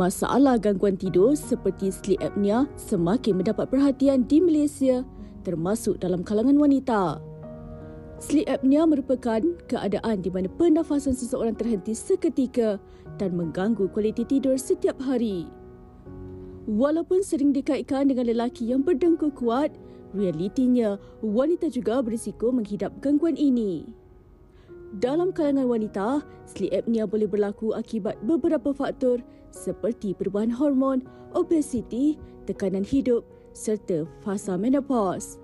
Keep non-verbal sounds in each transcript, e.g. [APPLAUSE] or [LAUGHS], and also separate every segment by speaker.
Speaker 1: Masalah gangguan tidur seperti sleep apnea semakin mendapat perhatian di Malaysia termasuk dalam kalangan wanita. Sleep apnea merupakan keadaan di mana pernafasan seseorang terhenti seketika dan mengganggu kualiti tidur setiap hari. Walaupun sering dikaitkan dengan lelaki yang berdengkur kuat, realitinya wanita juga berisiko menghidap gangguan ini. Dalam kalangan wanita, sleep apnea boleh berlaku akibat beberapa faktor seperti perubahan hormon, obesiti, tekanan hidup serta fasa menopause.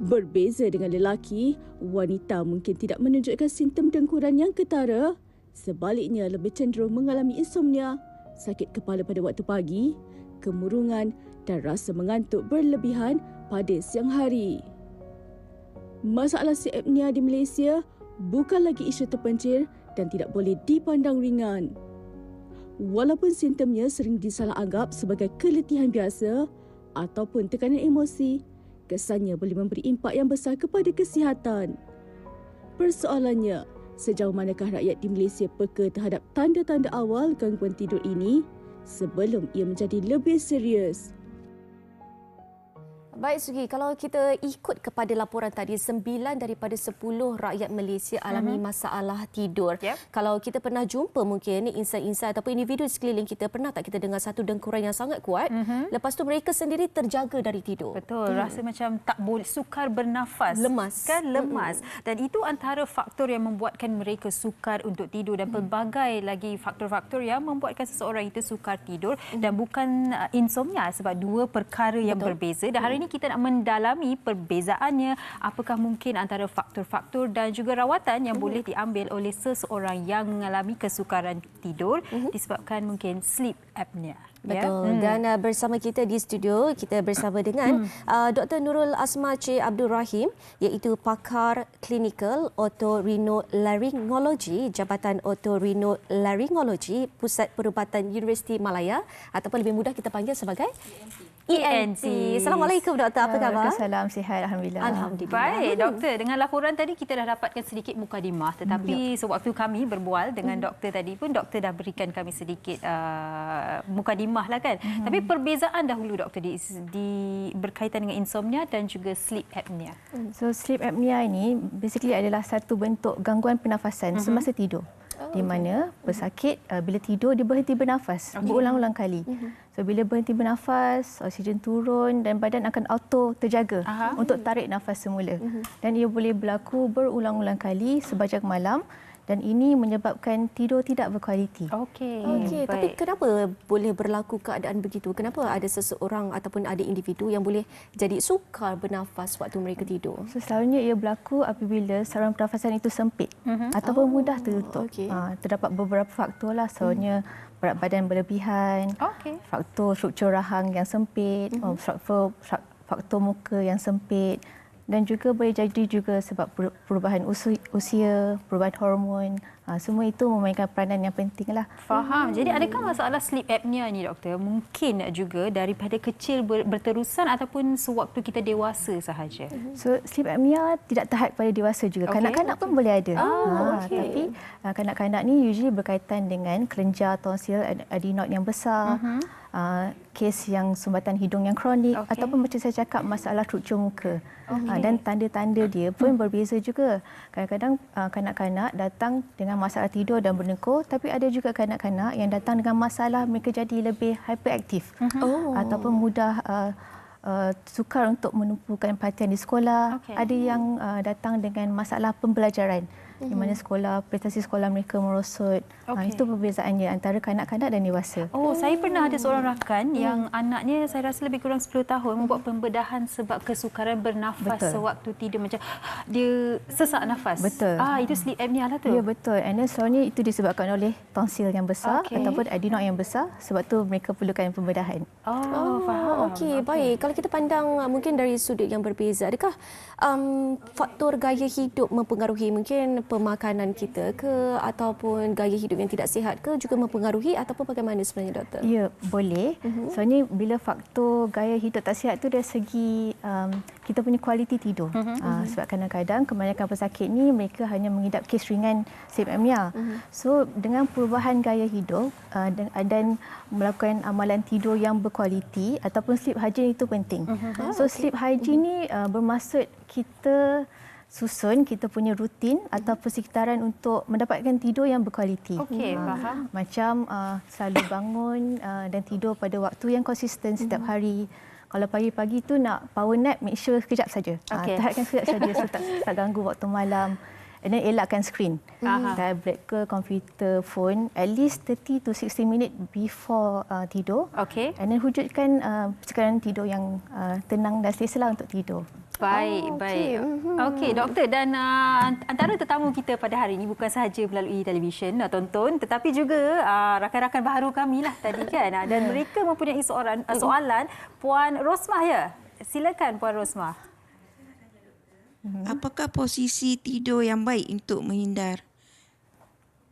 Speaker 1: Berbeza dengan lelaki, wanita mungkin tidak menunjukkan simptom dengkuran yang ketara. Sebaliknya lebih cenderung mengalami insomnia, sakit kepala pada waktu pagi, kemurungan dan rasa mengantuk berlebihan pada siang hari. Masalah sleep apnea di Malaysia bukan lagi isu terpencil dan tidak boleh dipandang ringan. Walaupun simptomnya sering disalah anggap sebagai keletihan biasa ataupun tekanan emosi, kesannya boleh memberi impak yang besar kepada kesihatan. Persoalannya, sejauh manakah rakyat di Malaysia peka terhadap tanda-tanda awal gangguan tidur ini sebelum ia menjadi lebih serius?
Speaker 2: Baik Sugi, kalau kita ikut kepada laporan tadi, sembilan daripada sepuluh rakyat Malaysia alami uh-huh. masalah tidur. Yep. Kalau kita pernah jumpa mungkin insan-insan ataupun individu di sekeliling kita, pernah tak kita dengar satu dengkuran yang sangat kuat, uh-huh. lepas tu mereka sendiri terjaga dari tidur.
Speaker 3: Betul, hmm. rasa macam tak boleh, sukar bernafas.
Speaker 2: Lemas.
Speaker 3: Kan, lemas. Uh-huh. Dan itu antara faktor yang membuatkan mereka sukar untuk tidur dan uh-huh. pelbagai lagi faktor-faktor yang membuatkan seseorang itu sukar tidur uh-huh. dan bukan uh, insomnia sebab dua perkara yang Betul. berbeza. Dan hari ini kita nak mendalami perbezaannya, apakah mungkin antara faktor-faktor dan juga rawatan yang mm-hmm. boleh diambil oleh seseorang yang mengalami kesukaran tidur mm-hmm. disebabkan mungkin sleep apnea.
Speaker 2: Ya. Betul. Ya? Hmm. Dan uh, bersama kita di studio, kita bersama dengan hmm. uh, Dr. Nurul Asma C. Abdul Rahim iaitu pakar klinikal otorinolaryngologi Jabatan Otorinolaryngologi Pusat Perubatan Universiti Malaya ataupun lebih mudah kita panggil sebagai ENT. Assalamualaikum doktor, apa khabar?
Speaker 4: Salam sihat alhamdulillah.
Speaker 2: Alhamdulillah.
Speaker 3: Baik doktor, dengan laporan tadi kita dah dapatkan sedikit mukadimah tetapi hmm. sewaktu kami berbual dengan hmm. doktor tadi pun doktor dah berikan kami sedikit uh, mukadimah lah kan. Hmm. Tapi perbezaan dahulu doktor di, di berkaitan dengan insomnia dan juga sleep apnea.
Speaker 4: Hmm. So sleep apnea ini basically adalah satu bentuk gangguan pernafasan hmm. semasa tidur. Oh, di mana pesakit uh, bila tidur dia berhenti bernafas okay. berulang-ulang kali. Uh-huh. So bila berhenti bernafas, oksigen turun dan badan akan auto terjaga uh-huh. untuk tarik nafas semula. Uh-huh. Dan ia boleh berlaku berulang-ulang kali sebanyak malam dan ini menyebabkan tidur tidak berkualiti.
Speaker 2: Okey. Okey, tapi kenapa boleh berlaku keadaan begitu? Kenapa ada seseorang ataupun ada individu yang boleh jadi sukar bernafas waktu mereka tidur?
Speaker 4: So, selalunya ia berlaku apabila saluran pernafasan itu sempit uh-huh. ataupun oh, mudah tertutup. Okay. Ha, terdapat beberapa faktor lah, selalunya uh-huh. berat badan berlebihan, okay. faktor struktur rahang yang sempit, uh-huh. faktor, faktor muka yang sempit, dan juga boleh jadi juga sebab perubahan usia, perubahan hormon, ha, semua itu memainkan peranan yang penting lah.
Speaker 3: Faham. Jadi adakah masalah sleep apnea ni doktor mungkin juga daripada kecil berterusan ataupun sewaktu kita dewasa sahaja?
Speaker 4: So sleep apnea tidak tahat pada dewasa juga. Kanak-kanak okay. pun boleh ada.
Speaker 3: Oh, ha, okay.
Speaker 4: Tapi ha, kanak-kanak ni usually berkaitan dengan kelenjar tonsil adenoid yang besar. Uh-huh uh, kes yang sumbatan hidung yang kronik okay. ataupun macam saya cakap masalah struktur muka. Okay. Uh, dan tanda-tanda dia pun berbeza juga. Kadang-kadang uh, kanak-kanak datang dengan masalah tidur dan berdengkur tapi ada juga kanak-kanak yang datang dengan masalah mereka jadi lebih hyperaktif uh-huh. oh. ataupun mudah uh, Uh, sukar untuk menumpukan perhatian di sekolah. Okay. Ada yang uh, datang dengan masalah pembelajaran di mana mhm. sekolah prestasi sekolah mereka merosot. Okay. Ha, itu perbezaannya antara kanak-kanak dan dewasa.
Speaker 3: Oh, saya pernah ada seorang rakan hmm. yang anaknya saya rasa lebih kurang 10 tahun membuat pembedahan sebab kesukaran bernafas betul. sewaktu tidur macam dia sesak nafas.
Speaker 4: Betul.
Speaker 3: Ah, itu sleep apnea lah tu.
Speaker 4: Ya, betul. And then soalnya itu disebabkan oleh tonsil yang besar okay. ataupun adenoid yang besar sebab tu mereka perlukan pembedahan.
Speaker 2: Oh, oh faham. Okey, okay. baik. Kalau kita pandang uh, mungkin dari sudut yang berbeza, adakah um, faktor gaya hidup mempengaruhi mungkin pemakanan kita ke ataupun gaya hidup yang tidak sihat ke juga mempengaruhi ataupun bagaimana sebenarnya doktor?
Speaker 4: Ya, boleh. Uh-huh. Soalnya bila faktor gaya hidup tak sihat tu dari segi um, kita punya kualiti tidur. Uh-huh. Uh, sebab kadang-kadang kebanyakan pesakit ni mereka hanya mengidap kes ringan sleep apnea. Uh-huh. So dengan perubahan gaya hidup uh, dan, dan melakukan amalan tidur yang berkualiti ataupun sleep hygiene itu penting. Uh-huh. So sleep hygiene uh-huh. ni uh, bermaksud kita susun kita punya rutin mm-hmm. atau persekitaran untuk mendapatkan tidur yang berkualiti.
Speaker 3: Okey, uh, faham.
Speaker 4: Macam uh, selalu bangun uh, dan tidur pada waktu yang konsisten setiap mm-hmm. hari. Kalau pagi-pagi tu nak power nap, make sure sekejap saja. Okay. Uh, tahatkan sekejap saja so tak, [LAUGHS] tak ganggu waktu malam. And then elakkan skrin. Uh-huh. Tablet ke, komputer, phone. At least 30 to 60 minit before uh, tidur.
Speaker 3: Okay.
Speaker 4: And then wujudkan uh, persekitaran tidur yang uh, tenang dan selesa lah untuk tidur.
Speaker 3: Baik, oh, baik. Mhm. Okey, doktor dan uh, antara tetamu kita pada hari ini bukan sahaja melalui televisyen uh, tonton tetapi juga uh, rakan-rakan baharu kami lah tadi kan. Uh, dan [LAUGHS] mereka mempunyai soalan uh, soalan Puan Rosmah ya. Silakan Puan Rosmah.
Speaker 5: Apakah posisi tidur yang baik untuk menghindar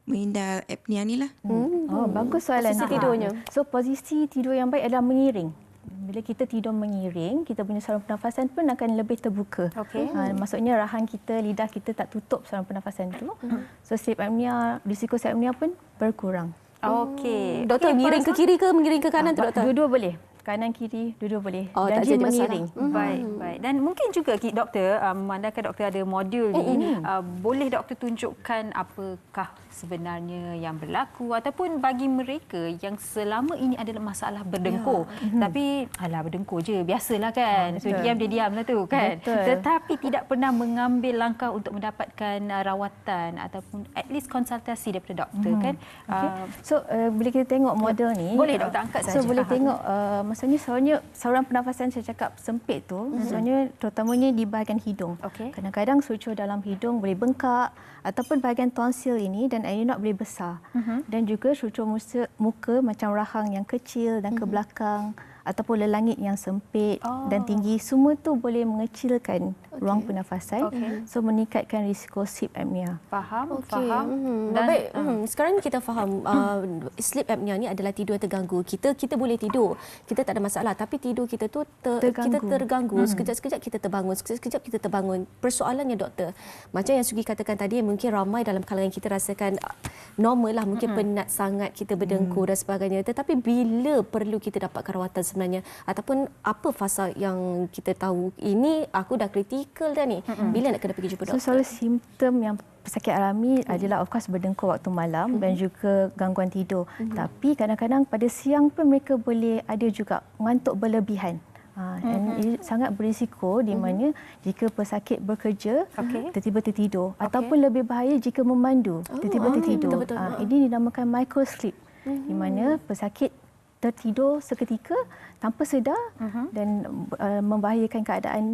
Speaker 5: menghindar apnea ni lah?
Speaker 4: Hmm. Oh, bagus soalan.
Speaker 2: Posisi tidurnya.
Speaker 4: So, posisi tidur yang baik adalah mengiring bila kita tidur mengiring, kita punya saluran pernafasan pun akan lebih terbuka.
Speaker 3: Okay.
Speaker 4: Ha, maksudnya rahan kita, lidah kita tak tutup saluran pernafasan itu. Mm-hmm. So sleep apnea, risiko sleep apnea pun berkurang.
Speaker 2: Okey. Doktor okay, mengiring ke kiri ke mengiring ke kanan ha, tu doktor?
Speaker 4: Dua-dua boleh kanan kiri dua-dua boleh
Speaker 2: oh, dan
Speaker 4: dia mengiring.
Speaker 3: Mm-hmm. Baik, baik. Dan mungkin juga doktor uh, memandangkan doktor ada modul ni, mm-hmm. uh, boleh doktor tunjukkan apakah sebenarnya yang berlaku ataupun bagi mereka yang selama ini adalah masalah berdengkur. Ya. Mm-hmm. Tapi alah berdengkur je, biasalah kan. Oh, so diam dia diamlah tu kan. Betul. Tetapi tidak pernah mengambil langkah untuk mendapatkan uh, rawatan ataupun at least konsultasi daripada doktor mm-hmm. kan.
Speaker 4: Okay. Uh, so uh, boleh kita tengok model ni.
Speaker 3: Boleh doktor angkat
Speaker 4: saja. So boleh tengok uh, maksudnya sebenarnya saluran pernafasan saya cakap sempit tu mm-hmm. sebenarnya terutamanya di bahagian hidung.
Speaker 3: Okay.
Speaker 4: Kadang-kadang sucur dalam hidung boleh bengkak ataupun bahagian tonsil ini dan adenot boleh besar. Mm-hmm. Dan juga sucur muka, muka macam rahang yang kecil dan mm-hmm. ke belakang ataupun lelangit yang sempit oh. dan tinggi semua tu boleh mengecilkan okay. ruang pernafasan okay. so meningkatkan risiko sleep apnea.
Speaker 3: Faham? Okay. Faham.
Speaker 2: Hmm. Dan, Baik, uh. hmm. sekarang kita faham uh, sleep apnea ni adalah tidur terganggu. Kita kita boleh tidur. Kita tak ada masalah tapi tidur kita tu ter, terganggu. kita terganggu. Hmm. Sekejap-sekejap kita terbangun, sekejap-sekejap kita terbangun. Persoalannya doktor, macam yang Sugi katakan tadi mungkin ramai dalam kalangan kita rasakan uh, normal lah mungkin hmm. penat sangat kita berdengkur hmm. dan sebagainya tetapi bila perlu kita dapatkan rawatan sebenarnya ataupun apa fasa yang kita tahu ini aku dah kritikal dah ni mm-hmm. bila nak kena pergi jumpa doktor
Speaker 4: so selalu simptom yang pesakit alami mm. adalah of course berdengkur waktu malam mm-hmm. dan juga gangguan tidur mm-hmm. tapi kadang-kadang pada siang pun mereka boleh ada juga mengantuk berlebihan Ha, dan mm-hmm. ini sangat berisiko di mana mm-hmm. jika pesakit bekerja okay. tiba-tiba tertidur okay. ataupun lebih bahaya jika memandu oh, tiba-tiba tertidur. Betul-betul. Ha, ini dinamakan microsleep mm-hmm. di mana pesakit tertidur seketika tanpa sedar uh-huh. dan uh, membahayakan keadaan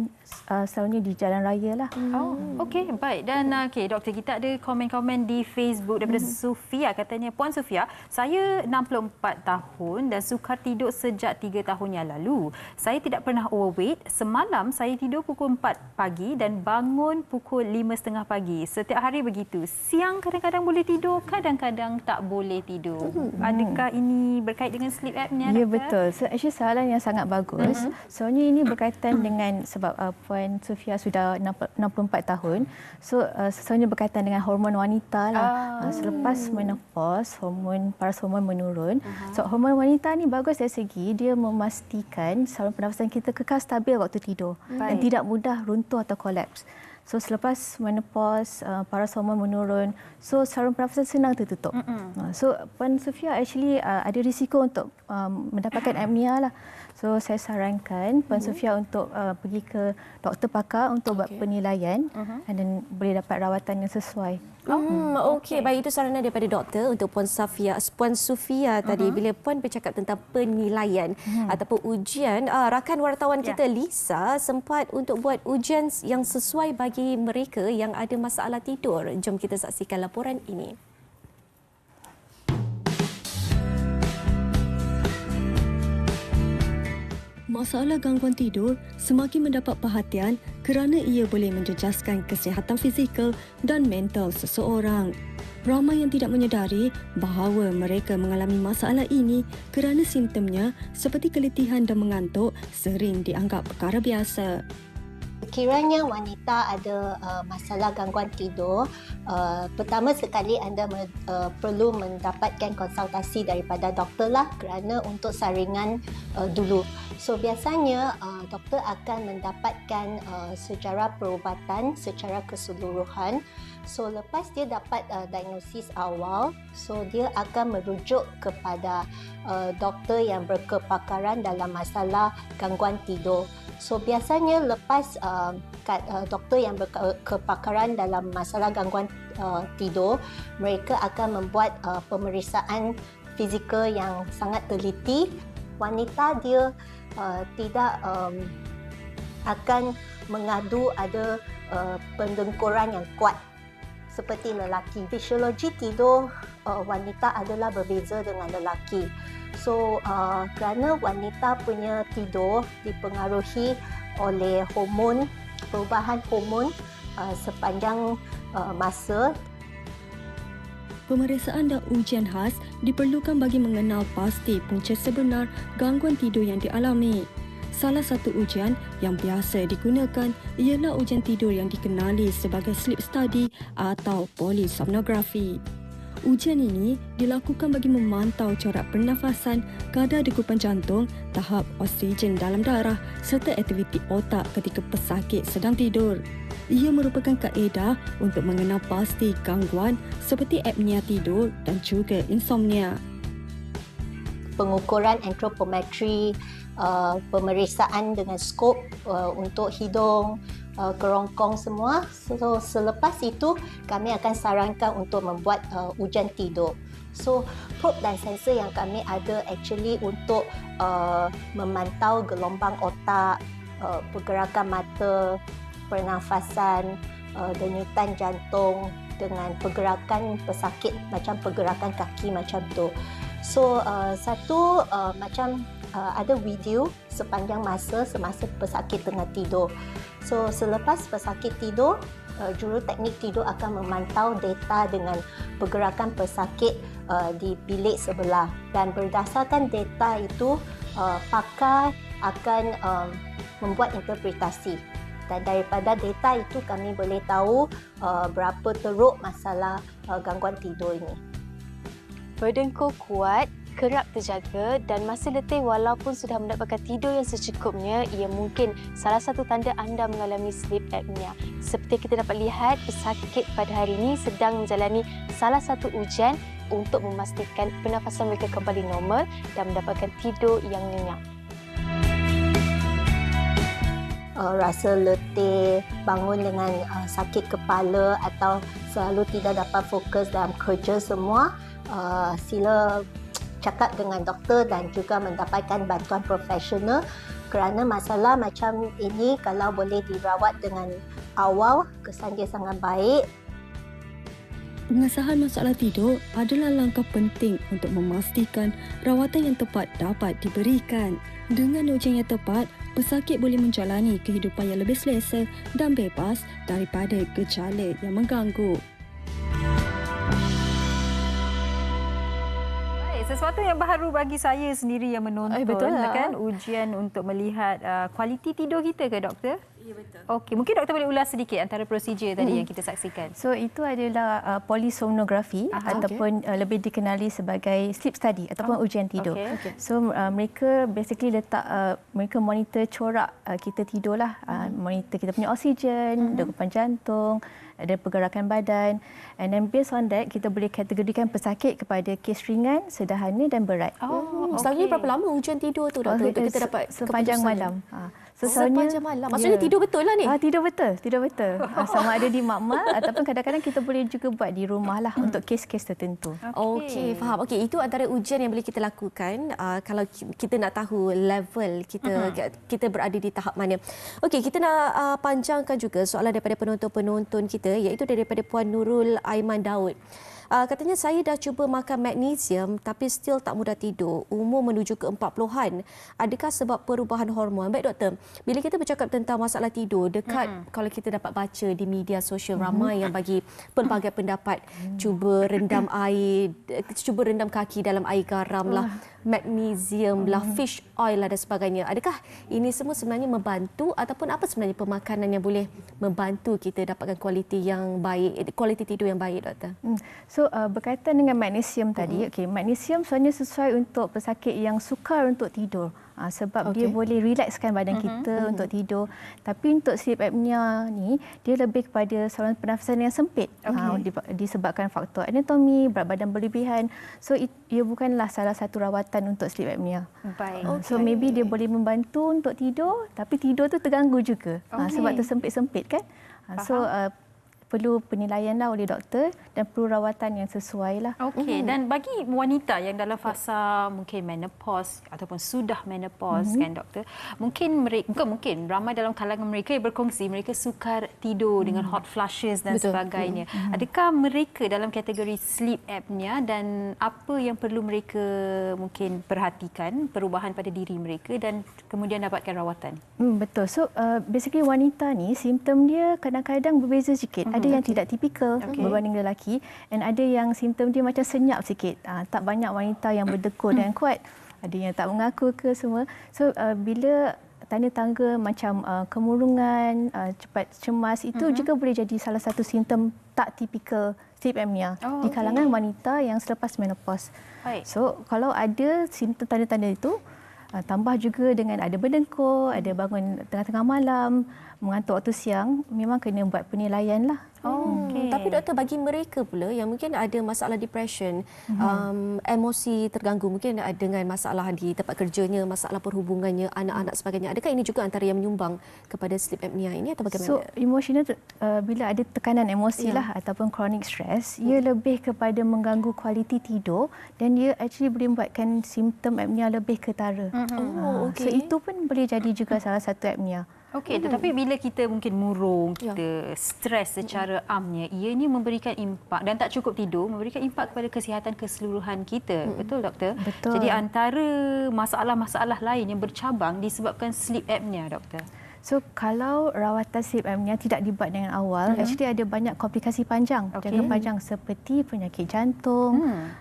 Speaker 4: uh, selalunya di jalan raya lah.
Speaker 3: Oh, okey, baik. Dan uh, okey, doktor kita ada komen-komen di Facebook daripada uh-huh. Sufia katanya, Puan Sufia, saya 64 tahun dan sukar tidur sejak 3 tahun yang lalu. Saya tidak pernah overweight. Semalam saya tidur pukul 4 pagi dan bangun pukul 5.30 pagi. Setiap hari begitu. Siang kadang-kadang boleh tidur, kadang-kadang tak boleh tidur. Uh-huh. Adakah ini berkait dengan sleep apnea?
Speaker 4: Ya, betul. So, actually, soalan yang sangat bagus. Uh-huh. Soalnya ini berkaitan dengan sebab uh, Puan Sofia sudah 64 tahun. So uh, sebenarnya berkaitan dengan hormon wanita lah. Uh. Uh, selepas menopause, hormon paras hormon menurun. Uh-huh. So hormon wanita ni bagus dari segi dia memastikan saluran pernafasan kita kekal stabil waktu tidur Baik. dan tidak mudah runtuh atau kolaps. So selepas menopause, uh, paras hormon menurun, so saluran pernafasan senang tertutup. Uh, so Puan Sofia actually uh, ada risiko untuk um, mendapatkan [COUGHS] apnea lah. So saya sarankan Puan uh-huh. Sofia untuk uh, pergi ke doktor pakar untuk okay. buat penilaian uh-huh. dan boleh dapat rawatan yang sesuai.
Speaker 2: Oh, hmm. okey. Okay. Baik itu saranan daripada doktor untuk Puan Sofia, Puan Sofia uh-huh. tadi bila Puan bercakap tentang penilaian uh-huh. ataupun ujian, uh, rakan wartawan yeah. kita Lisa sempat untuk buat ujian yang sesuai bagi mereka yang ada masalah tidur. Jom kita saksikan laporan ini.
Speaker 6: Masalah gangguan tidur semakin mendapat perhatian kerana ia boleh menjejaskan kesihatan fizikal dan mental seseorang. Ramai yang tidak menyedari bahawa mereka mengalami masalah ini kerana simptomnya seperti keletihan dan mengantuk sering dianggap perkara biasa.
Speaker 7: Kiranya wanita ada uh, masalah gangguan tidur, uh, pertama sekali anda me, uh, perlu mendapatkan konsultasi daripada doktor lah kerana untuk saringan uh, dulu. So biasanya uh, doktor akan mendapatkan uh, sejarah perubatan secara keseluruhan. So lepas dia dapat uh, diagnosis awal, so dia akan merujuk kepada uh, doktor yang berkepakaran dalam masalah gangguan tidur. So biasanya lepas uh, kat, uh, doktor yang berkepakaran dalam masalah gangguan uh, tidur, mereka akan membuat uh, pemeriksaan fizikal yang sangat teliti. Wanita dia uh, tidak um, akan mengadu ada uh, pendengkuran yang kuat seperti lelaki. Fisiologi tidur uh, wanita adalah berbeza dengan lelaki. So uh, kerana wanita punya tidur dipengaruhi oleh hormon perubahan hormon uh, sepanjang uh, masa
Speaker 6: Pemeriksaan dan ujian khas diperlukan bagi mengenal pasti punca sebenar gangguan tidur yang dialami. Salah satu ujian yang biasa digunakan ialah ujian tidur yang dikenali sebagai sleep study atau polysomnography. Ujian ini dilakukan bagi memantau corak pernafasan, kadar degupan jantung, tahap oksigen dalam darah serta aktiviti otak ketika pesakit sedang tidur. Ia merupakan kaedah untuk mengenal pasti gangguan seperti apnea tidur dan juga insomnia.
Speaker 7: Pengukuran antropometri, uh, pemeriksaan dengan skop uh, untuk hidung, uh, kerongkong semua. So selepas itu kami akan sarankan untuk membuat uh, ujian tidur. So probe dan sensor yang kami ada actually untuk uh, memantau gelombang otak, uh, pergerakan mata, pernafasan, uh, denyutan jantung dengan pergerakan pesakit macam pergerakan kaki macam tu. So uh, satu uh, macam uh, ada video sepanjang masa semasa pesakit tengah tidur. So selepas pesakit tidur, uh, juru teknik tidur akan memantau data dengan pergerakan pesakit uh, di bilik sebelah dan berdasarkan data itu uh, pakar akan um, membuat interpretasi dan daripada data itu kami boleh tahu uh, berapa teruk masalah uh, gangguan tidur ini.
Speaker 8: Berdengkur kuat kerap terjaga dan masih letih walaupun sudah mendapatkan tidur yang secukupnya, ia mungkin salah satu tanda anda mengalami sleep apnea. Seperti kita dapat lihat, pesakit pada hari ini sedang menjalani salah satu ujian untuk memastikan pernafasan mereka kembali normal dan mendapatkan tidur yang nyenyak.
Speaker 7: Uh, rasa letih, bangun dengan uh, sakit kepala atau selalu tidak dapat fokus dalam kerja semua, uh, sila cakap dengan doktor dan juga mendapatkan bantuan profesional kerana masalah macam ini kalau boleh dirawat dengan awal kesan dia sangat baik
Speaker 6: Pengesahan masalah tidur adalah langkah penting untuk memastikan rawatan yang tepat dapat diberikan. Dengan ujian yang tepat, pesakit boleh menjalani kehidupan yang lebih selesa dan bebas daripada gejala yang mengganggu.
Speaker 3: Sesuatu yang baru bagi saya sendiri yang menonton eh, betul lah. kan ujian untuk melihat uh, kualiti tidur kita ke doktor? Ya betul. Okey, mungkin doktor boleh ulas sedikit antara prosedur tadi hmm. yang kita saksikan.
Speaker 4: So itu adalah uh, polysomnography Aha, ataupun okay. uh, lebih dikenali sebagai sleep study ataupun oh. ujian tidur. Okay. Okay. So uh, mereka basically letak uh, mereka monitor corak uh, kita tidurlah, uh, hmm. monitor kita punya oksigen, hmm. degupan jantung, ada pergerakan badan and then based on that kita boleh kategorikan pesakit kepada kes ringan, sederhana dan berat.
Speaker 2: Oh, hmm. okay. berapa lama ujian tidur tu doktor?
Speaker 4: Oh, kita dapat sepanjang malam. Ha.
Speaker 2: Sepanjang malam. Maksudnya yeah. tidur betul lah ni.
Speaker 4: Ah tidur betul, tidur betul. ah, [LAUGHS] sama ada di makmal ataupun kadang-kadang kita boleh juga buat di rumah lah untuk kes-kes tertentu.
Speaker 2: Okey, okay, faham. Okey, itu antara ujian yang boleh kita lakukan uh, kalau kita nak tahu level kita uh-huh. kita berada di tahap mana. Okey, kita nak uh, panjangkan juga soalan daripada penonton-penonton kita iaitu daripada Puan Nurul Aiman Daud. Uh, katanya saya dah cuba makan magnesium tapi still tak mudah tidur. Umur menuju ke 40-an. Adakah sebab perubahan hormon? Baik doktor, bila kita bercakap tentang masalah tidur, dekat mm-hmm. kalau kita dapat baca di media sosial mm-hmm. ramai yang bagi pelbagai pendapat mm-hmm. cuba rendam air, cuba rendam kaki dalam air garam lah, magnesium lah, mm-hmm. fish oil lah dan sebagainya. Adakah ini semua sebenarnya membantu ataupun apa sebenarnya pemakanan yang boleh membantu kita dapatkan kualiti yang baik, kualiti tidur yang baik doktor?
Speaker 4: Hmm. So uh, berkaitan dengan magnesium tadi, mm-hmm. okey, magnesium sebenarnya sesuai untuk pesakit yang sukar untuk tidur. Uh, sebab okay. dia boleh relaxkan badan mm-hmm. kita mm-hmm. untuk tidur. Tapi untuk sleep apnea ni, dia lebih kepada saluran pernafasan yang sempit. Okay. Uh, disebabkan faktor anatomi, berat badan berlebihan. So it, ia bukanlah salah satu rawatan untuk sleep apnea.
Speaker 3: Baik.
Speaker 4: Uh, so maybe dia boleh membantu untuk tidur, tapi tidur tu terganggu juga. Okay. Uh, sebab tersempit-sempit kan. Uh, so uh, perlu penilaian lah oleh doktor dan perlu rawatan yang sesuai lah.
Speaker 3: Okey, mm. dan bagi wanita yang dalam fasa mungkin menopause ataupun sudah menopause mm-hmm. kan doktor, mungkin mereka bukan mungkin ramai dalam kalangan mereka yang berkongsi mereka sukar tidur mm. dengan hot flushes dan Betul. sebagainya. Mm. Adakah mereka dalam kategori sleep apnea dan apa yang perlu mereka mungkin perhatikan perubahan pada diri mereka dan kemudian dapatkan rawatan?
Speaker 4: Mm, betul. So uh, basically wanita ni simptom dia kadang-kadang berbeza sikit. Mm-hmm ada yang tidak tipikal okay. berbanding lelaki dan ada yang simptom dia macam senyap sikit. Uh, tak banyak wanita yang berdekur dan kuat. Ada yang tak mengaku ke semua. So uh, bila tanda tangga macam uh, kemurungan, uh, cepat cemas itu uh-huh. juga boleh jadi salah satu simptom tak tipikal sleep apnea oh, di kalangan okay. wanita yang selepas menopause. Baik. So kalau ada simptom tanda-tanda itu uh, tambah juga dengan ada berdengkur, ada bangun tengah-tengah malam, mengantuk waktu siang, memang kena buat penilaian lah.
Speaker 2: Oh, okay. Tapi doktor bagi mereka pula yang mungkin ada masalah depression, mm-hmm. um, emosi terganggu mungkin dengan masalah di tempat kerjanya, masalah perhubungannya, anak-anak sebagainya. Adakah ini juga antara yang menyumbang kepada sleep apnea ini atau bagaimana?
Speaker 4: So, emosional uh, bila ada tekanan emosi yeah. lah ataupun chronic stress, ia mm. lebih kepada mengganggu kualiti tidur dan dia actually boleh membuatkan simptom apnea lebih ketara. Mm-hmm. Uh, oh, okay. So itu pun boleh jadi juga salah satu apnea.
Speaker 3: Okey, hmm. tetapi bila kita mungkin murung, ya. kita ya. stres secara hmm. amnya, ianya memberikan impak dan tak cukup tidur, memberikan impak kepada kesihatan keseluruhan kita. Hmm. Betul doktor?
Speaker 4: Betul.
Speaker 3: Jadi antara masalah-masalah lain yang bercabang disebabkan sleep apnea, doktor.
Speaker 4: So kalau rawatan sleep apnea tidak dibuat dengan awal, hmm. actually ada banyak komplikasi panjang, okay. jangka panjang seperti penyakit jantung, hmm.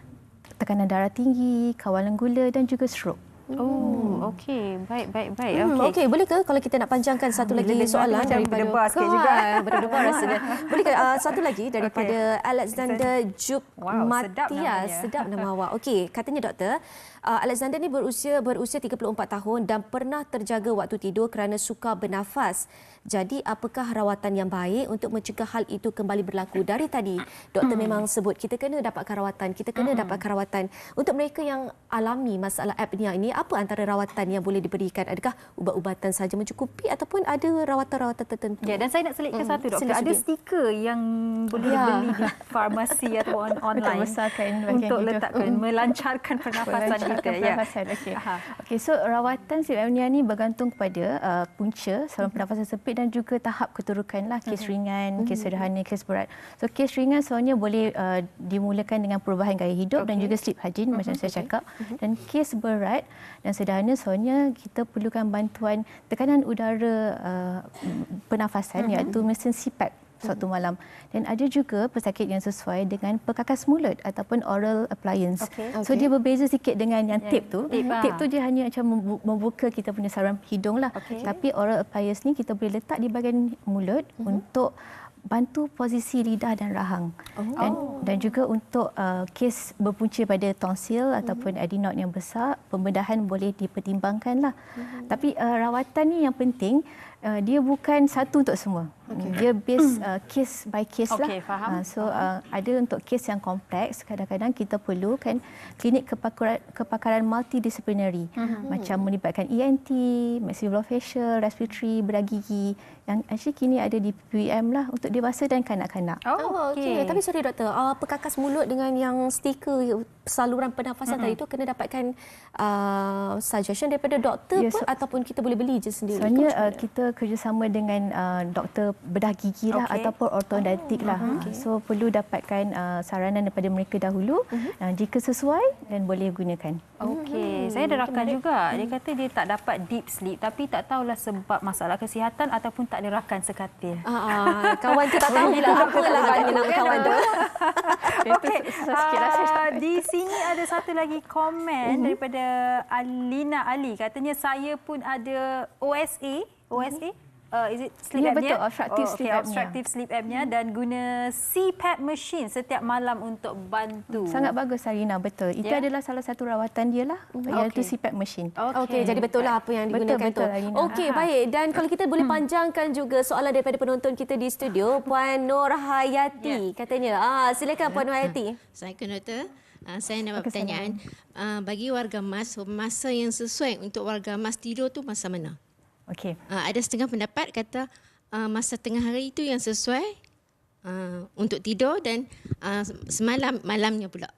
Speaker 4: tekanan darah tinggi, kawalan gula dan juga stroke.
Speaker 3: Oh, okey. Baik, baik, baik.
Speaker 2: Hmm, okey, okay. boleh ke kalau kita nak panjangkan satu lagi Bila soalan
Speaker 3: macam daripada berdebar sikit juga.
Speaker 2: berdebar rasanya. [LAUGHS] Boleh ke uh, satu lagi daripada okay. Alexander Juk wow, Matias. Sedap nama [LAUGHS] awak. Okey, katanya doktor, uh, Alexander ni berusia berusia 34 tahun dan pernah terjaga waktu tidur kerana suka bernafas. Jadi apakah rawatan yang baik untuk mencegah hal itu kembali berlaku? Dari tadi doktor hmm. memang sebut kita kena dapatkan rawatan, kita kena hmm. dapatkan rawatan. Untuk mereka yang alami masalah apnea ini, apa antara rawatan yang boleh diberikan? Adakah ubat-ubatan saja mencukupi ataupun ada rawatan-rawatan tertentu?
Speaker 3: Ya, dan saya nak selitkan hmm. satu doktor. Ada stiker yang boleh ya. dibeli di farmasi atau on- [LAUGHS] online untuk letakkan hmm. melancarkan pernafasan kita.
Speaker 4: Ya. Okey. Okey, so rawatan sleep apnea ni bergantung kepada uh, punca saluran pernafasan sempit dan juga tahap keturukan lah kes mm-hmm. ringan, kes mm-hmm. sederhana, kes berat. So kes ringan sebenarnya boleh uh, dimulakan dengan perubahan gaya hidup okay. dan juga sleep hygiene mm-hmm. macam saya cakap. Mm-hmm. Dan kes berat dan sederhana sebenarnya kita perlukan bantuan tekanan udara uh, pernafasan mm-hmm. iaitu mesin CPAP suatu malam. Dan ada juga pesakit yang sesuai dengan perkakas mulut ataupun oral appliance. Okay. So dia berbeza sikit dengan yang yeah. tape tu. Tape, tape tu dia hanya macam membuka kita punya saluran hidung lah. Okay. Tapi oral appliance ni kita boleh letak di bahagian mulut uh-huh. untuk bantu posisi lidah dan rahang oh. dan, dan juga untuk uh, kes berpunca pada tonsil mm-hmm. ataupun adenoid yang besar pembedahan boleh dipertimbangkan lah mm-hmm. tapi uh, rawatan ni yang penting uh, dia bukan satu untuk semua okay. dia base uh, case by case okay, lah faham. Uh, so uh, ada untuk case yang kompleks kadang-kadang kita perlukan klinik kepakaran, kepakaran multidisciplinary mm-hmm. macam melibatkan ENT maxillofacial respiratory bedah gigi yang actually kini ada di PPM lah untuk dewasa dan kanak-kanak.
Speaker 2: Oh, okey. Okay. Tapi sorry doktor, uh, perkakas mulut dengan yang stiker saluran pernafasan mm-hmm. tadi itu kena dapatkan uh, suggestion daripada doktor yes, pun so, ataupun kita boleh beli je sendiri.
Speaker 4: Sebenarnya uh, kita kerjasama dengan uh, doktor bedah gigi lah
Speaker 3: Okey.
Speaker 4: ataupun ortodontik lah. Okay. So perlu dapatkan uh, saranan daripada mereka dahulu. Uh, jika sesuai dan boleh gunakan.
Speaker 3: Okey, saya ada rakan juga. Dia kata dia tak dapat deep sleep tapi tak tahulah sebab masalah kesihatan ataupun tak ada rakan sekatil.
Speaker 2: Ah, ah, kawan tu tak tahu lah apa lah nama kawan tu. [LAUGHS]
Speaker 3: Okey,
Speaker 4: sikit lah
Speaker 3: ah, di sini ada satu lagi komen daripada Alina Ali. Katanya saya pun ada OSA, OSA. Uh, is it sleep
Speaker 4: Ya,
Speaker 3: apnea?
Speaker 4: betul, obstructive
Speaker 3: oh,
Speaker 4: sleep
Speaker 3: okay,
Speaker 4: apnea.
Speaker 3: obstructive sleep apnea dan guna CPAP machine setiap malam untuk bantu.
Speaker 4: Sangat bagus Sarina, betul. Itu
Speaker 3: Ya.
Speaker 4: adalah salah satu rawatan dia lah, iaitu
Speaker 3: Okey.
Speaker 4: CPAP machine.
Speaker 2: Okey, okay, jadi betul lah apa yang
Speaker 4: Betul,
Speaker 2: digunakan
Speaker 4: betul,
Speaker 2: tu.
Speaker 4: Alina.
Speaker 2: Okey, baik. Dan kalau kita boleh panjangkan juga soalan daripada penonton kita di studio, Puan Nur Hayati katanya. Ah, silakan Puan Nur Hayati.
Speaker 9: Assalamualaikum doktor. Uh, saya nak buat pertanyaan. Uh, bagi warga MAS, masa yang sesuai untuk warga MAS tidur tu masa mana?
Speaker 4: Okey.
Speaker 9: Uh, ada setengah pendapat kata uh, masa tengah hari itu yang sesuai uh, untuk tidur dan uh, semalam malamnya pula.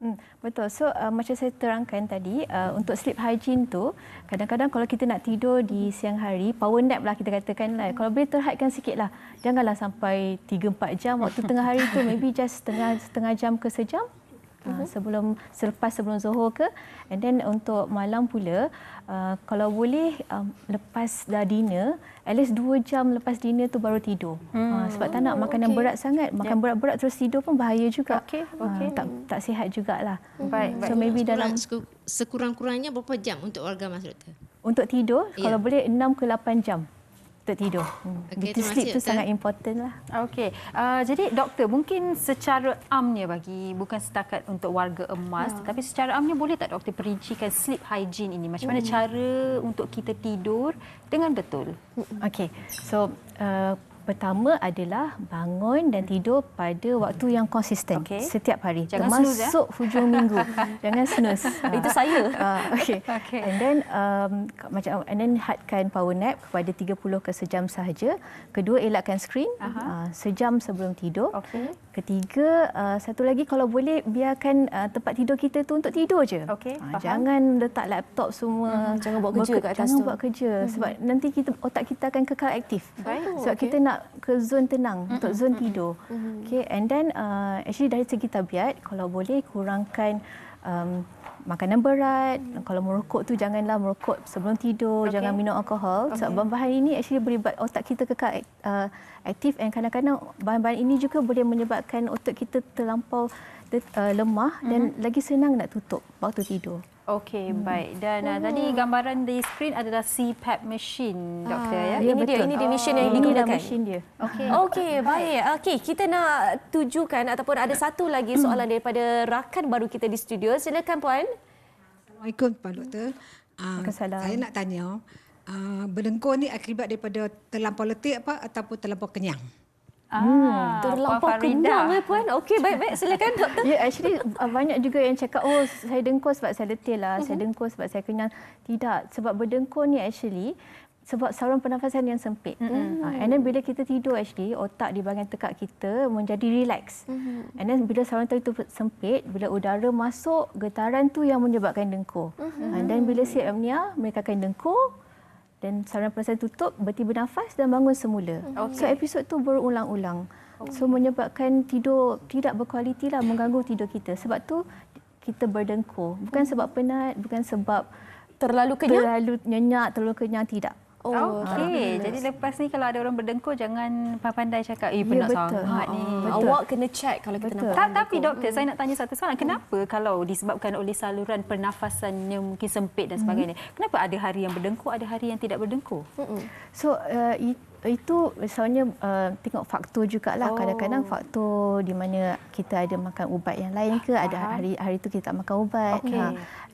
Speaker 4: Hmm, betul. So uh, macam saya terangkan tadi uh, untuk sleep hygiene tu kadang-kadang kalau kita nak tidur di siang hari power nap lah kita katakan lah. Kalau boleh terhadkan sikit lah. Janganlah sampai 3-4 jam waktu tengah hari tu [LAUGHS] maybe just setengah setengah jam ke sejam. Uh, sebelum selepas sebelum zuhur ke. And then untuk malam pula uh, kalau boleh um, lepas dah dinner at least 2 jam lepas dinner tu baru tidur. Hmm. uh, sebab tak nak makanan berat sangat. Makan berat-berat terus tidur pun bahaya juga.
Speaker 3: Okey,
Speaker 4: Ah,
Speaker 3: okey.
Speaker 4: tak tak sihat jugalah.
Speaker 3: Baik,
Speaker 4: so maybe dalam
Speaker 9: Sekurang- sekurang-kurangnya berapa jam untuk warga MAS doktor?
Speaker 4: untuk tidur
Speaker 9: Ya.
Speaker 4: kalau boleh 6 ke 8 jam untuk tidur hmm.
Speaker 9: Terima
Speaker 4: sleep
Speaker 9: kasih,
Speaker 4: tu
Speaker 9: Doktor.
Speaker 4: sangat important lah
Speaker 3: Okey, uh, jadi doktor mungkin secara amnya bagi bukan setakat untuk warga emas,
Speaker 4: Ya.
Speaker 3: tetapi secara amnya boleh tak doktor perincikan sleep hygiene ini? Macam
Speaker 4: Hmm.
Speaker 3: mana cara untuk kita tidur dengan betul?
Speaker 4: Okey, so uh, pertama adalah bangun dan tidur pada waktu yang konsisten
Speaker 3: Okey.
Speaker 4: setiap hari
Speaker 3: Jangan snooze, ya?
Speaker 4: termasuk [LAUGHS] hujung minggu jangan snooze [LAUGHS]
Speaker 2: Itu saya.
Speaker 4: uh, okay.
Speaker 3: Okey.
Speaker 4: and then um, macam and then hadkan power nap kepada 30 ke sejam sahaja kedua elakkan skrin uh, sejam sebelum tidur
Speaker 3: Okey.
Speaker 4: Ketiga, uh, satu lagi kalau boleh biarkan uh, tempat tidur kita tu untuk tidur je. Ah,
Speaker 3: faham.
Speaker 4: jangan letak laptop semua.
Speaker 2: Mhm, jangan buat kerja kat atas
Speaker 4: Jangan
Speaker 2: tu.
Speaker 4: buat kerja sebab nanti kita otak kita akan kekal aktif.
Speaker 3: Baik.
Speaker 4: Sebab kita nak ke zon tenang untuk zon tidur. Okay, and then uh, actually dari segi tabiat kalau boleh kurangkan um, makanan berat. Kalau merokok tu janganlah merokok sebelum tidur,
Speaker 3: Okey.
Speaker 4: jangan minum alkohol. Sebab bahan-bahan ini actually boleh buat otak kita kekal uh, aktif dan kadang-kadang bahan-bahan ini juga boleh menyebabkan otak kita terlampau ter- uh, lemah dan lagi senang nak tutup waktu tidur.
Speaker 3: Okey, baik. Dan uh, tadi gambaran di skrin adalah CPAP machine, doktor ya.
Speaker 2: Ah, ini dia, ini dia mission yang
Speaker 4: Ini dah
Speaker 2: digunakan.
Speaker 4: mesin dia.
Speaker 3: Okey. [LAUGHS]
Speaker 2: Okey, baik. Okey, kita nak tujukan ataupun ada satu lagi soalan daripada rakan baru kita di studio. Silakan puan.
Speaker 10: Assalamualaikum Pak Doktor. Uh, saya nak tanya, uh, berdengkur ni akibat daripada terlampau letih apa ataupun terlampau kenyang?
Speaker 3: Ah,
Speaker 2: Terlampau
Speaker 3: Puan Farida.
Speaker 2: kenyang eh puan. Okey, baik-baik. Silakan doktor.
Speaker 4: Ya, yeah, actually uh, banyak juga yang cakap, oh saya dengkur sebab saya letih lah, saya dengkur sebab saya kenyang. Tidak, sebab berdengkur ni actually sebab saluran pernafasan yang sempit. Mm-hmm. Uh, and then bila kita tidur actually, otak di bahagian tekak kita menjadi relax. Mm-hmm. And then bila saluran itu sempit, bila udara masuk, getaran tu yang menyebabkan dengkur. Mm-hmm. And then bila sleep apnea, mereka akan dengkur dan saluran pernafasan tutup, berhenti bernafas dan bangun semula. Okay. So episod tu berulang-ulang. Okay. So menyebabkan tidur tidak berkualiti lah, mengganggu tidur kita. Sebab tu kita berdengkur. Bukan sebab penat, bukan sebab
Speaker 2: Terlalu kenyang?
Speaker 4: terlalu nyenyak, terlalu kenyang, tidak.
Speaker 3: Oh, Okey, jadi lepas ni kalau ada orang berdengkur jangan pandai cakap, eh
Speaker 4: Ya,
Speaker 3: penat
Speaker 4: betul.
Speaker 3: sangat ni.
Speaker 4: Betul.
Speaker 2: Awak kena check kalau kita
Speaker 4: Betul.
Speaker 2: nampak.
Speaker 3: Tak, tapi doktor, saya nak tanya satu soalan. Kenapa kalau disebabkan oleh saluran pernafasan yang mungkin sempit dan sebagainya, kenapa ada hari yang berdengkur, ada hari yang tidak berdengkur?
Speaker 4: So uh, it- itu misalnya uh, tengok faktor jugalah.
Speaker 3: Oh.
Speaker 4: Kadang-kadang faktor di mana kita ada makan ubat yang lain ke, ada hari hari itu kita tak makan ubat.
Speaker 3: Okey.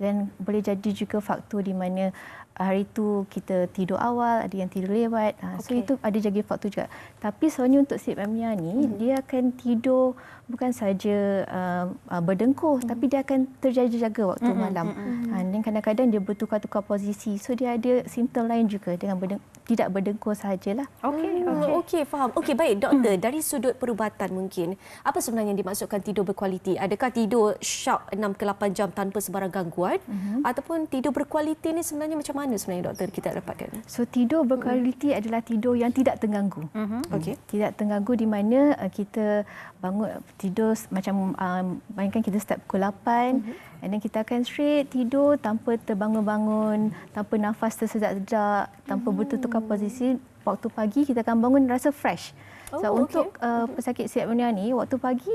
Speaker 4: dan boleh jadi juga faktor di mana hari itu kita tidur awal, ada yang tidur lewat. Ha, so
Speaker 3: Okey.
Speaker 4: itu ada jadi faktor juga. Tapi sebenarnya untuk sleep apnea ni, dia akan tidur bukan saja uh, uh, berdengkur hmm. tapi dia akan terjaga-jaga waktu hmm. malam. Hmm. Ha, dan kadang-kadang dia bertukar-tukar posisi. So dia ada simptom lain juga dengan berdeng- tidak berdengkur sahajalah.
Speaker 2: Okey, hmm. okey, okay, faham. Okey, baik doktor, hmm. dari sudut perubatan mungkin, apa sebenarnya yang dimaksudkan tidur berkualiti? Adakah tidur sharp 6 ke 8 jam tanpa sebarang gangguan hmm. ataupun tidur berkualiti ni sebenarnya macam mana sebenarnya doktor kita dapatkan?
Speaker 4: So tidur berkualiti hmm. adalah tidur yang tidak terganggu. Hmm. Okey. Tidak terganggu di mana uh, kita bangun tidur macam um, bayangkan kita start pukul 8 hmm. And then kita akan straight tidur tanpa terbangun-bangun, tanpa nafas tersedak-sedak, tanpa mm-hmm. bertukar posisi. Waktu pagi kita akan bangun rasa fresh. Oh, so okay. untuk uh, pesakit sleep apnea ni, waktu pagi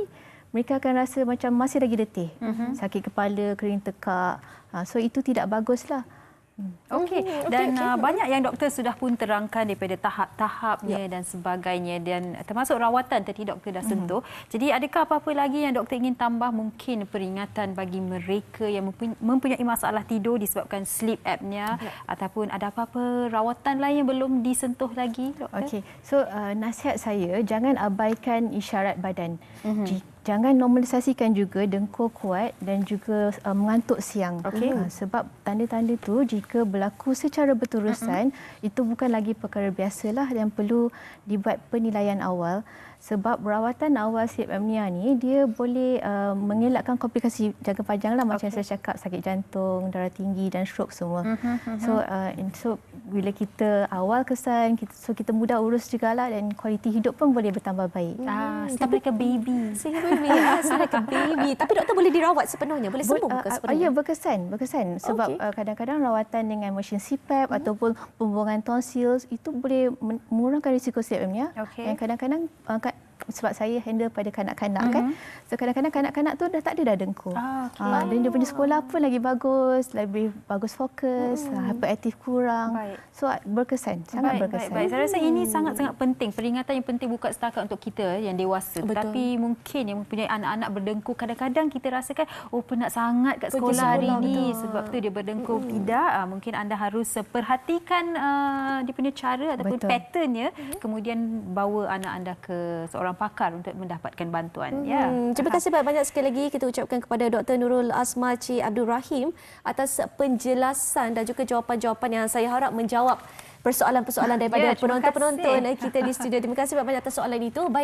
Speaker 4: mereka akan rasa macam masih lagi letih. Mm-hmm. Sakit kepala, kering tekak. Uh, so itu tidak baguslah.
Speaker 3: Okey hmm, dan okay, okay. Uh, banyak yang doktor sudah pun terangkan daripada tahap-tahapnya yep. dan sebagainya dan termasuk rawatan tadi doktor dah sentuh. Hmm. Jadi adakah apa-apa lagi yang doktor ingin tambah mungkin peringatan bagi mereka yang mempunyai masalah tidur disebabkan sleep apnea yep. ataupun ada apa-apa rawatan lain yang belum disentuh lagi doktor?
Speaker 4: Okey. So uh, nasihat saya jangan abaikan isyarat badan. Hmm jangan normalisasikan juga dengkur kuat dan juga uh, mengantuk siang. Okay. Uh, sebab tanda-tanda itu jika berlaku secara berterusan uh-huh. itu bukan lagi perkara biasalah yang perlu dibuat penilaian awal sebab rawatan awal sleep apnea ni dia boleh uh, mengelakkan komplikasi jangka panjang lah macam okay. saya cakap sakit jantung, darah tinggi dan stroke semua. Uh-huh, uh-huh. So uh, so bila kita awal kesan kita so kita mudah urus juga lah dan kualiti hidup pun boleh bertambah baik.
Speaker 3: Ah, hmm, tapi ke baby.
Speaker 2: Sehingga baby. ah, ke baby. [LAUGHS] Tapi doktor boleh dirawat sepenuhnya, boleh sembuh ke uh, sepenuhnya?
Speaker 4: Ya, berkesan, berkesan sebab okay. uh, kadang-kadang rawatan dengan mesin CPAP hmm. ataupun pembuangan tonsil itu boleh mengurangkan risiko sleep apnea. Okay. Dan kadang-kadang uh, sebab saya handle pada kanak-kanak mm-hmm. kan. So kadang-kadang kanak-kanak tu dah tak ada dah dengkur. Ah, okay. ah, dan dia punya sekolah pun lagi bagus, lebih bagus fokus, mm. hyperaktif kurang. Baik. So berkesan, sangat
Speaker 3: baik,
Speaker 4: berkesan.
Speaker 3: Baik, baik. Saya rasa ini sangat-sangat penting. Peringatan yang penting bukan setakat untuk kita yang dewasa. Betul. Tapi mungkin yang mempunyai anak-anak berdengkur kadang-kadang kita rasakan oh penat sangat kat sekolah, sekolah hari ini sebab tu dia berdengkur. Mm. Tidak, ah, mungkin anda harus perhatikan uh, dia punya cara ataupun Betul. patternnya mm. kemudian bawa anak anda ke seorang seorang pakar untuk mendapatkan bantuan. Hmm. Ya.
Speaker 2: Terima kasih banyak-banyak sekali lagi kita ucapkan kepada Dr. Nurul Asmaci Abdul Rahim atas penjelasan dan juga jawapan-jawapan yang saya harap menjawab persoalan-persoalan [LAUGHS] daripada ya, penonton-penonton kita di studio. Terima kasih banyak-banyak atas soalan itu. Baik.